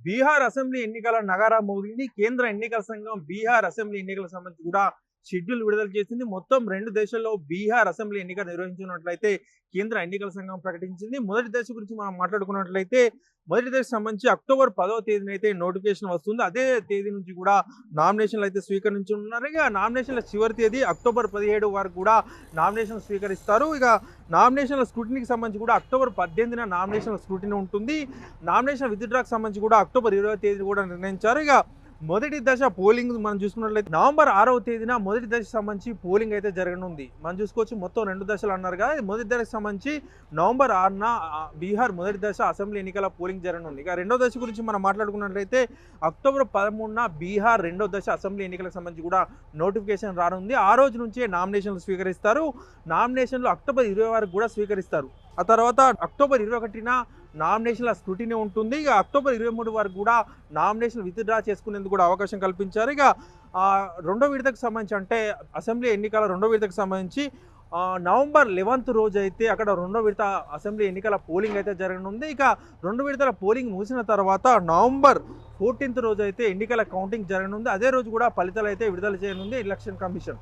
Bihar assembly ఎన్నికల నగారా మోగింది కేంద్ర ఎన్నికల సంఘం బీహార్ అసెంబ్లీ ఎన్నికల సంబంధించి కూడా షెడ్యూల్ విడుదల చేసింది. మొత్తం రెండు దేశాల్లో బీహార్ అసెంబ్లీ ఎన్నిక నిర్వహించినట్లయితే కేంద్ర ఎన్నికల సంఘం ప్రకటించింది. మొదటి దశ గురించి మనం మాట్లాడుకున్నట్లయితే మొదటి దశ సంబంధించి అక్టోబర్ పదవ తేదీన అయితే నోటిఫికేషన్ వస్తుంది. అదే తేదీ నుంచి కూడా నామినేషన్లు అయితే స్వీకరించున్నారు ఇక నామినేషన్ల చివరి తేదీ అక్టోబర్ పదిహేడు వరకు కూడా నామినేషన్ స్వీకరిస్తారు. ఇక నామినేషన్ల స్క్రూటినీకి సంబంధించి కూడా అక్టోబర్ పద్దెనిమిదిన నామినేషన్ల స్క్రూటినీ ఉంటుంది. నామినేషన్ విత్డ్రాకి సంబంధించి కూడా అక్టోబర్ ఇరవై తేదీ కూడా నిర్ణయించారు. ఇక మొదటి దశ పోలింగ్ మనం చూసుకున్నట్లయితే నవంబర్ ఆరవ తేదీన మొదటి దశ సంబంధించి పోలింగ్ అయితే జరగనుంది. మనం చూసుకోవచ్చు మొత్తం రెండు దశలు అన్నారు కదా మొదటి దశకు సంబంధించి నవంబర్ ఆరున బీహార్ మొదటి దశ అసెంబ్లీ ఎన్నికల పోలింగ్ జరగనుంది. ఇక రెండో దశ గురించి మనం మాట్లాడుకున్నట్లయితే అక్టోబర్ పదమూడున బీహార్ రెండో దశ అసెంబ్లీ ఎన్నికలకు సంబంధించి కూడా నోటిఫికేషన్ రానుంది. ఆ రోజు నుంచే నామినేషన్లు స్వీకరిస్తారు. నామినేషన్లు అక్టోబర్ ఇరవై వరకు కూడా స్వీకరిస్తారు. ఆ తర్వాత అక్టోబర్ ఇరవై ఒకటిన నామినేషన్ల స్క్రూటినీ ఉంటుంది. ఇక అక్టోబర్ ఇరవై మూడు వరకు కూడా నామినేషన్ విత్డ్రా చేసుకునేందుకు కూడా అవకాశం కల్పించారు. ఇక రెండో విడతకు సంబంధించి అంటే అసెంబ్లీ ఎన్నికల రెండో విడతకు సంబంధించి నవంబర్ లెవెన్త్ రోజు అయితే అక్కడ రెండో విడత అసెంబ్లీ ఎన్నికల పోలింగ్ అయితే జరగనుంది. ఇక రెండు విడతల పోలింగ్ ముగిసిన తర్వాత నవంబర్ ఫోర్టీన్త్ రోజు అయితే ఎన్నికల కౌంటింగ్ జరగనుంది. అదే రోజు కూడా ఫలితాలు అయితే విడుదల చేయనుంది ఎలక్షన్ కమిషన్.